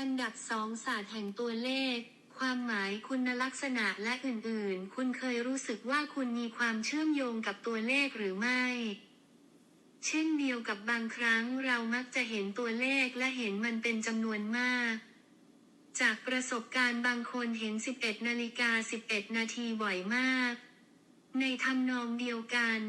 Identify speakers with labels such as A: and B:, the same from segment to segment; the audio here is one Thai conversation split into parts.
A: อันดับสองศาสตร์แห่งตัวเลข ความหมายคุณลักษณะและอื่นๆ คุณเคยรู้สึกว่าคุณมีความเชื่อมโยงกับตัวเลขหรือไม่ เช่นเดียวกับบางครั้งเรามักจะเห็นตัวเลขและเห็นมันเป็นจำนวนมาก จากประสบการณ์บางคนเห็น 11นาฬิกา11 นาทีบ่อยมาก ในทำนองเดียวกัน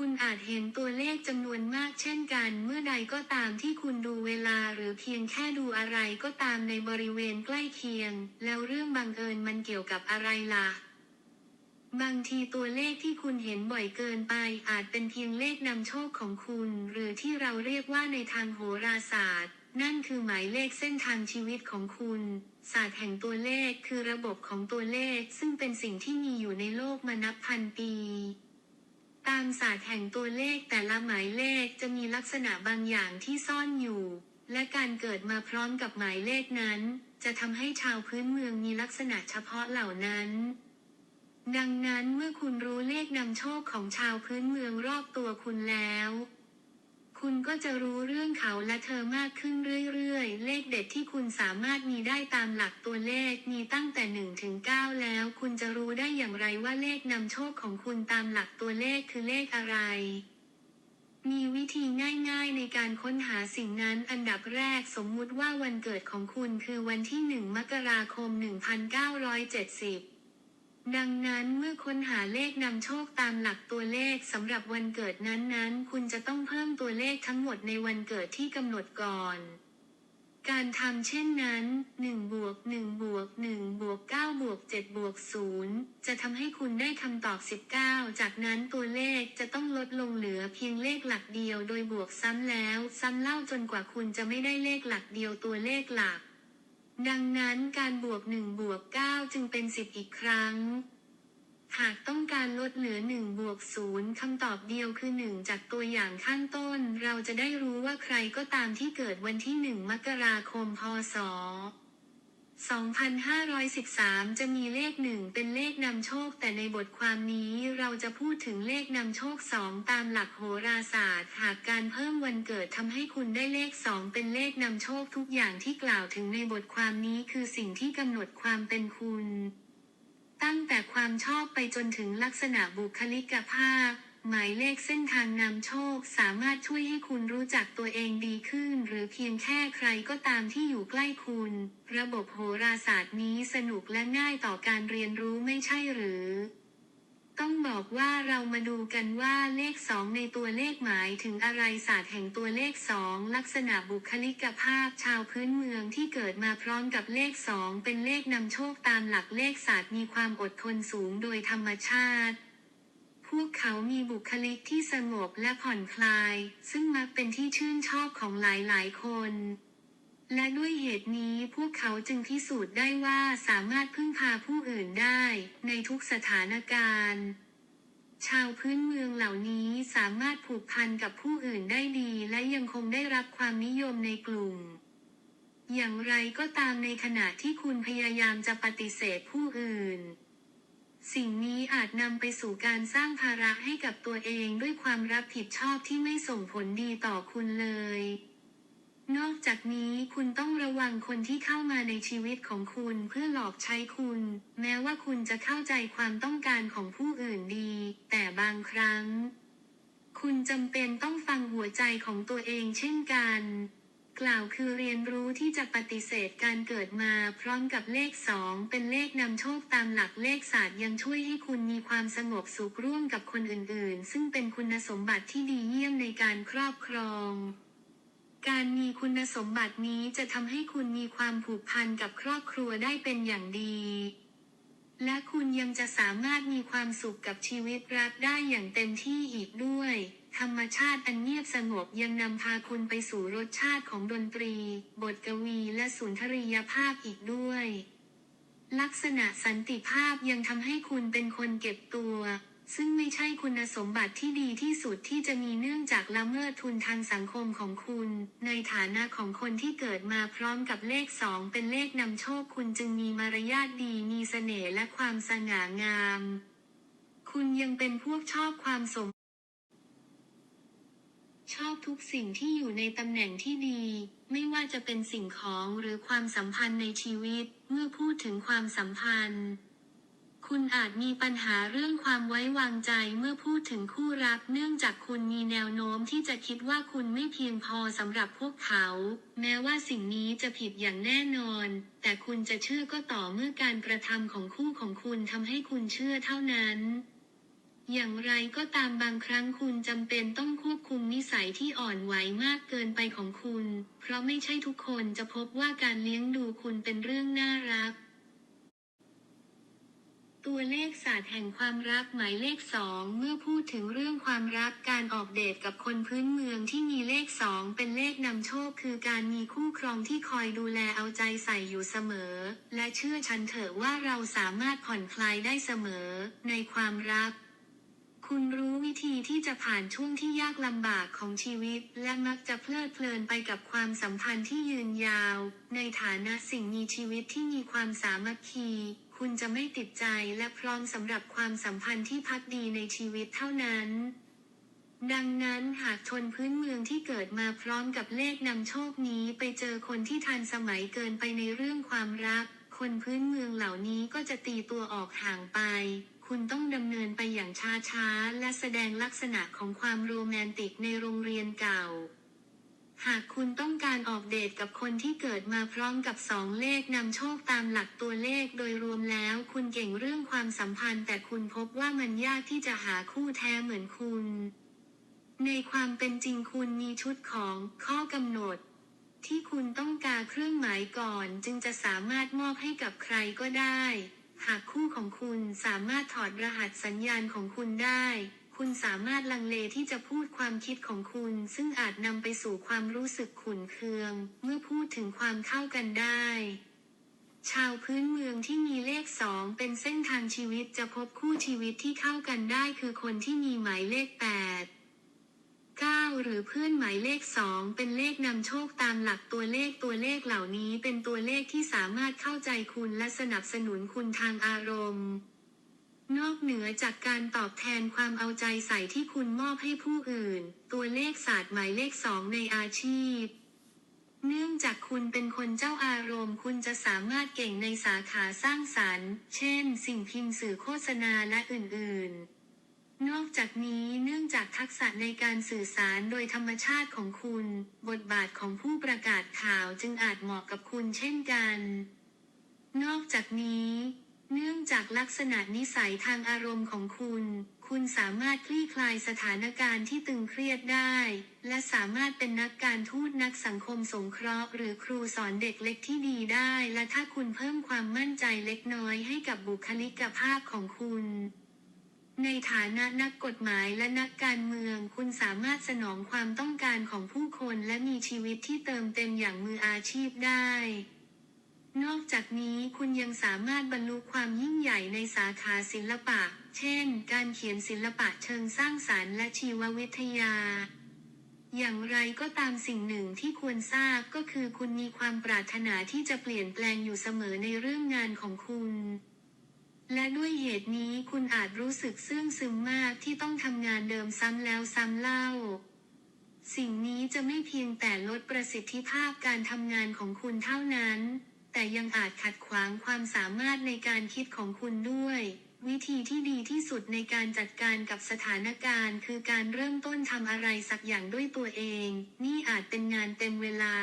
A: คุณอาจเห็นตัวเลขจำนวนมากเช่นกัน เมื่อใดก็ตามที่คุณดูเวลาหรือเพียงแค่ดูอะไรก็ตามในบริเวณใกล้เคียง แล้วเรื่องบังเอิญมันเกี่ยวกับอะไรล่ะ บางทีตัวเลขที่คุณเห็นบ่อยเกินไปอาจเป็นเพียงเลขนำโชคของคุณ หรือที่เราเรียกว่าในทางโหราศาสตร์ นั่นคือหมายเลขเส้นทางชีวิตของคุณ ศาสตร์แห่งตัวเลขคือระบบของตัวเลข ซึ่งเป็นสิ่งที่มีอยู่ในโลกมานับพันปี ตามศาสตร์แห่งตัวเลขแต่ละหมายเลขจะมีลักษณะบางอย่างที่ซ่อนอยู่ และการเกิดมาพร้อมกับหมายเลขนั้น จะทำให้ชาวพื้นเมืองมีลักษณะเฉพาะเหล่านั้น ดังนั้นเมื่อคุณรู้เลขนำโชคของชาวพื้นเมืองรอบตัวคุณแล้ว คุณก็จะรู้เรื่องเขาและเธอมากขึ้นเรื่อยๆ เลขเด็ดที่คุณสามารถมีได้ตามหลักตัวเลขมีตั้งแต่1ถึง9แล้ว คุณจะรู้ได้อย่างไรว่าเลขนำโชคของคุณตามหลักตัวเลขคือเลขอะไร มีวิธีง่ายๆในการค้นหาสิ่งนั้นอันดับแรกสมมุติว่าวันเกิดของคุณคือวันที่ 1 มกราคม 1970 ดังนั้นเมื่อค้นหาเลขนำโชคตามหลักตัวเลขสำหรับวันเกิดนั้นๆ คุณจะต้องเพิ่มตัวเลขทั้งหมดในวันเกิดที่กำหนดก่อน การทำเช่นนั้น1บวก1บวก1บวก9บวก7บวก0จะทำให้คุณได้คำตอบ 19 จากนั้นตัวเลขจะต้องลดลงเหลือเพียงเลขหลักเดียวโดยบวกซ้ำแล้ว ซ้ำเล่าจนกว่าคุณจะไม่ได้เลขหลักเดียวตัวเลขหลัก ดังนั้นการบวก1บวก9จึงเป็น10อีกครั้ง หากต้องการลดเหลือ1บวก0คำตอบเดียวคือ 1 จากตัวอย่างข้างต้น เราจะได้รู้ว่าใครก็ตามที่เกิดวันที่ 1 มกราคม พศ 2513 จะมีเลขหนึ่งเป็นเลขนำโชค แต่ในบทความนี้เราจะพูดถึงเลขนำโชคสองตามหลักโหราศาสตร์ หากการเพิ่มวันเกิดทำให้คุณได้เลขสองเป็นเลขนำโชคทุกอย่างที่กล่าวถึงในบทความนี้คือสิ่งที่กำหนดความเป็นคุณ ตั้งแต่ความชอบไปจนถึงลักษณะบุคลิกภาพ หมายเลขเส้นทางนำโชคสามารถช่วยให้คุณรู้จักตัวเองดีขึ้น หรือเพียงแค่ใครก็ตามที่อยู่ใกล้คุณ ระบบโหราศาสตร์นี้สนุกและง่ายต่อการเรียนรู้ไม่ใช่หรือ ต้องบอกว่าเรามาดูกันว่าเลขสองในตัวเลขหมายถึงอะไรศาสตร์แห่งตัวเลขสองลักษณะบุคลิกภาพชาวพื้นเมืองที่เกิดมาพร้อมกับเลขสองเป็นเลขนำโชคตามหลักเลขศาสตร์มีความอดทนสูงโดยธรรมชาติ พวกเขามีบุคลิกที่สงบและผ่อนคลาย ซึ่งมักเป็นที่ชื่นชอบของหลายๆคน และด้วยเหตุนี้พวกเขาจึงพิสูจน์ได้ว่าสามารถพึ่งพาผู้อื่นได้ในทุกสถานการณ์ชาวพื้นเมืองเหล่านี้สามารถผูกพันกับผู้อื่นได้ดีและยังคงได้รับความนิยมในกลุ่ม อย่างไรก็ตามในขณะที่คุณพยายามจะปฏิเสธผู้อื่น สิ่งนี้อาจนำไปสู่การสร้างภาระให้กับตัวเองด้วยความรับผิดชอบที่ไม่ส่งผลดีต่อคุณเลย นอกจากนี้คุณต้องระวังคนที่เข้ามาในชีวิตของคุณเพื่อหลอกใช้คุณ แม้ว่าคุณจะเข้าใจความต้องการของผู้อื่นดี แต่บางครั้ง คุณจำเป็นต้องฟังหัวใจของตัวเองเช่นกัน กล่าวคือเรียนรู้ที่จะปฏิเสธการเกิดมา พร้อมกับเลขสองเป็นเลขนำโชคตามหลักเลขศาสตร์ยังช่วยให้คุณมีความสงบสุขร่วมกับคนอื่นๆ ซึ่งเป็นคุณสมบัติที่ดีเยี่ยมในการครอบครอง การมีคุณสมบัตินี้จะทำให้คุณมีความผูกพันกับครอบครัวได้เป็นอย่างดี และคุณยังจะสามารถมีความสุขกับชีวิตรักได้อย่างเต็มที่อีกด้วย ธรรมชาติอันเงียบสงบยังนำพาคุณไปสู่รสชาติของดนตรี บทกวีและสุนทรียภาพอีกด้วย ลักษณะสันติภาพยังทำให้คุณเป็นคนเก็บตัว ซึ่งไม่ใช่คุณสมบัติที่ดีที่สุดที่จะมีเนื่องจากละเมิดทุนทางสังคมของคุณ ในฐานะของคนที่เกิดมาพร้อมกับเลขสองเป็นเลขนำโชคคุณจึงมีมารยาทดีมีเสน่ห์และความสง่างาม คุณยังเป็นพวกชอบความสม ชอบทุกสิ่งที่อยู่ในตำแหน่งที่ดี ไม่ว่าจะเป็นสิ่งของหรือความสัมพันธ์ในชีวิต เมื่อพูดถึงความสัมพันธ์ คุณอาจมีปัญหาเรื่องความไว้วางใจเมื่อพูดถึงคู่รัก เนื่องจากคุณมีแนวโน้มที่จะคิดว่าคุณไม่เพียงพอสำหรับพวกเขา แม้ว่าสิ่งนี้จะผิดอย่างแน่นอน แต่คุณจะเชื่อก็ต่อเมื่อการกระทำของคู่ของคุณทำให้คุณเชื่อเท่านั้น อย่างไรก็ตามบางครั้งคุณจำเป็นต้องควบคุมนิสัยที่อ่อนไหวมากเกินไปของคุณ เพราะไม่ใช่ทุกคนจะพบว่าการเลี้ยงดูคุณเป็นเรื่องน่ารัก ตัวเลขศาสตร์แห่งความรักหมายเลขสองเมื่อพูดถึงเรื่องความรักการออกเดทกับคนพื้นเมืองที่มีเลขสองเป็นเลขนำโชคคือการมีคู่ครองที่คอยดูแลเอาใจใส่อยู่เสมอ และเชื่อฉันเถอะว่าเราสามารถผ่อนคลายได้เสมอ ในความรัก คุณรู้วิธีที่จะผ่านช่วงที่ยากลำบากของชีวิต และมักจะเพลิดเพลินไปกับความสัมพันธ์ที่ยืนยาว ในฐานะสิ่งมีชีวิตที่มีความสามัคคี คุณจะไม่ติดใจและพร้อมสำหรับความสัมพันธ์ที่พักดีในชีวิตเท่านั้นดังนั้นหากชนพื้นเมืองที่เกิดมาพร้อมกับเลขนำโชคนี้ไปเจอคนที่ทันสมัยเกินไปในเรื่องความรัก คนพื้นเมืองเหล่านี้ก็จะตีตัวออกห่างไป คุณต้องดำเนินไปอย่างช้าๆ และแสดงลักษณะของความโรแมนติกในโรงเรียนเก่า หากคุณต้องการออกเดทกับคนที่เกิดมาพร้อมกับสองเลขนำโชคตามหลักตัวเลขโดยรวมแล้ว คุณเก่งเรื่องความสัมพันธ์ แต่คุณพบว่ามันยากที่จะหาคู่แท้เหมือนคุณ ในความเป็นจริงคุณมีชุดของข้อกำหนดที่คุณต้องการเครื่องหมายก่อนจึงจะสามารถมอบให้กับใครก็ได้ หากคู่ของคุณสามารถถอดรหัสสัญญาณของคุณได้ คุณสามารถลังเลที่จะพูดความคิดของคุณ ซึ่งอาจนำไปสู่ความรู้สึกขุ่นเคือง เมื่อพูดถึงความเข้ากันได้ ชาวพื้นเมืองที่มีเลขสองเป็นเส้นทางชีวิตจะพบคู่ชีวิตที่เข้ากันได้คือคนที่มีหมายเลขแปด 9 หรือเพื่อนหมายเลข 2 เป็นเลขนำโชคตามหลักตัวเลขตัวเลขเหล่านี้เป็นตัวเลขที่สามารถเข้าใจคุณและสนับสนุนคุณทางอารมณ์ นอกเหนือจากการตอบแทนความเอาใจใส่ที่คุณมอบให้ผู้อื่น ตัวเลขศาสตร์หมายเลขสองในอาชีพ เนื่องจากคุณเป็นคนเจ้าอารมณ์ คุณจะสามารถเก่งในสาขาสร้างสรรค์ เช่น สิ่งพิมพ์สื่อโฆษณาและอื่นๆ นอกจากนี้เนื่องจากทักษะในการสื่อสารโดยธรรมชาติของคุณ บทบาทของผู้ประกาศข่าวจึงอาจเหมาะกับคุณเช่นกัน นอกจากนี้เนื่องจากลักษณะนิสัยทางอารมณ์ของคุณ คุณสามารถคลี่คลายสถานการณ์ที่ตึงเครียดได้ และสามารถเป็นนักการทูตนักสังคมสงเคราะห์ หรือครูสอนเด็กเล็กที่ดีได้ และถ้าคุณเพิ่มความมั่นใจเล็กน้อยให้กับบุคลิกภาพของคุณ ในฐานะนักกฎหมายและนักการเมือง คุณสามารถสนองความต้องการของผู้คนและมีชีวิตที่เติมเต็มอย่างมืออาชีพได้ นอกจากนี้คุณยังสามารถบรรลุความยิ่งใหญ่ในสาขาศิลปะ เช่น การเขียนศิลปะเชิงสร้างสารรค์และชีววิทยา อย่างไรก็ตามสิ่งหนึ่งที่ควรทราบก็คือคุณมีความปรารถนาที่จะเปลี่ยนแปลงอยู่เสมอในเรื่องงานของคุณ และด้วยเหตุนี้คุณอาจรู้สึกซึ้งซึมมากที่ต้องทำงานเดิมซ้ำแล้วซ้ำเล่า สิ่งนี้จะไม่เพียงแต่ลดประสิทธิภาพการทำงานของคุณเท่านั้น แต่ยังอาจขัดขวางความสามารถในการคิดของคุณด้วย วิธีที่ดีที่สุดในการจัดการกับสถานการณ์ คือการเริ่มต้นทำอะไรสักอย่างด้วยตัวเอง นี่อาจเป็นงานเต็มเวลา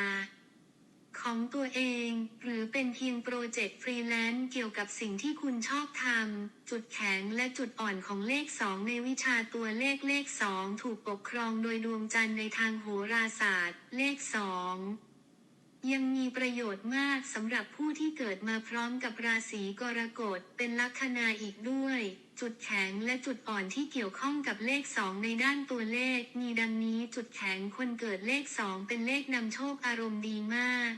A: ของตัวเอง หรือเป็นเพียงโปรเจกต์ฟรีแลนซ์เกี่ยวกับสิ่งที่คุณชอบทำ จุดแข็งและจุดอ่อนของเลขสองในวิชาตัวเลขเลขสองถูกปกครองโดยดวงจันทร์ในทางโหราศาสตร์ เลขสองยังมีประโยชน์มากสำหรับผู้ที่เกิดมาพร้อมกับราศีกรกฎเป็นลัคนาอีกด้วย จุดแข็งและจุดอ่อนที่เกี่ยวข้องกับเลขสองในด้านตัวเลข มีดังนี้จุดแข็งคนเกิดเลขสองเป็นเลขนำโชคอารมณ์ดีมาก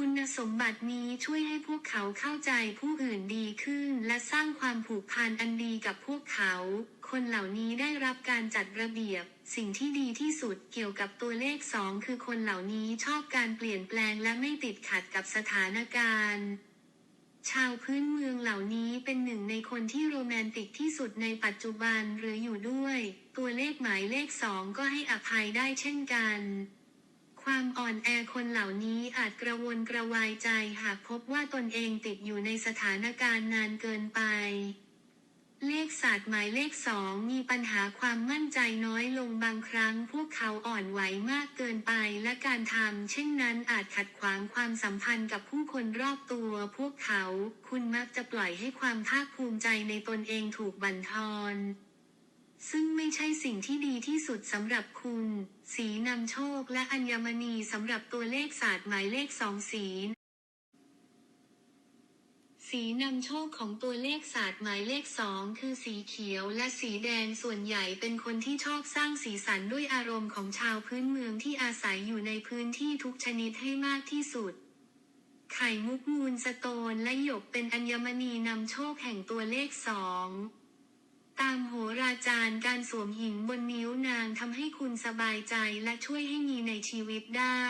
A: คุณสมบัตินี้ช่วยให้พวกเขาเข้าใจผู้อื่นดีขึ้น และสร้างความผูกพันอันดีกับพวกเขา คนเหล่านี้ได้รับการจัดระเบียบ สิ่งที่ดีที่สุดเกี่ยวกับตัวเลขสองคือคนเหล่านี้ชอบการเปลี่ยนแปลงและไม่ติดขัดกับสถานการณ์ชาวพื้นเมืองเหล่านี้เป็นหนึ่งในคนที่โรแมนติกที่สุดในปัจจุบันหรืออยู่ด้วย ตัวเลขหมายเลขสองก็ให้อภัยได้เช่นกัน ความอ่อนแอคนเหล่านี้อาจกระวนกระวายใจหากพบว่าตนเองติดอยู่ในสถานการณ์นานเกินไป เลขศาสตร์หมายเลขสองมีปัญหาความมั่นใจน้อยลงบางครั้ง พวกเขาอ่อนไหวมากเกินไปและการทำเช่นนั้นอาจขัดขวางความสัมพันธ์กับผู้คนรอบตัว พวกเขา คุณมักจะปล่อยให้ความภาคภูมิใจในตนเองถูกบั่นทอน ซึ่งไม่ใช่สิ่งที่ดีที่สุดสำหรับคุณ สีนำโชคและอัญมณีสำหรับตัวเลขศาสตร์หมายเลขสองสีสีนำโชคของตัวเลขศาสตร์หมายเลขสองคือสีเขียวและสีแดงส่วนใหญ่เป็นคนที่ชอบสร้างสีสันด้วยอารมณ์ของชาวพื้นเมืองที่อาศัยอยู่ในพื้นที่ทุกชนิดให้มากที่สุด ไข่มุกมูลสโตนและหยกเป็นอัญมณีนำโชคแห่งตัวเลขสอง ตามโหราจารย์การสวมหินบนนิ้วนางทำให้คุณสบายใจและช่วยให้มีในชีวิตได้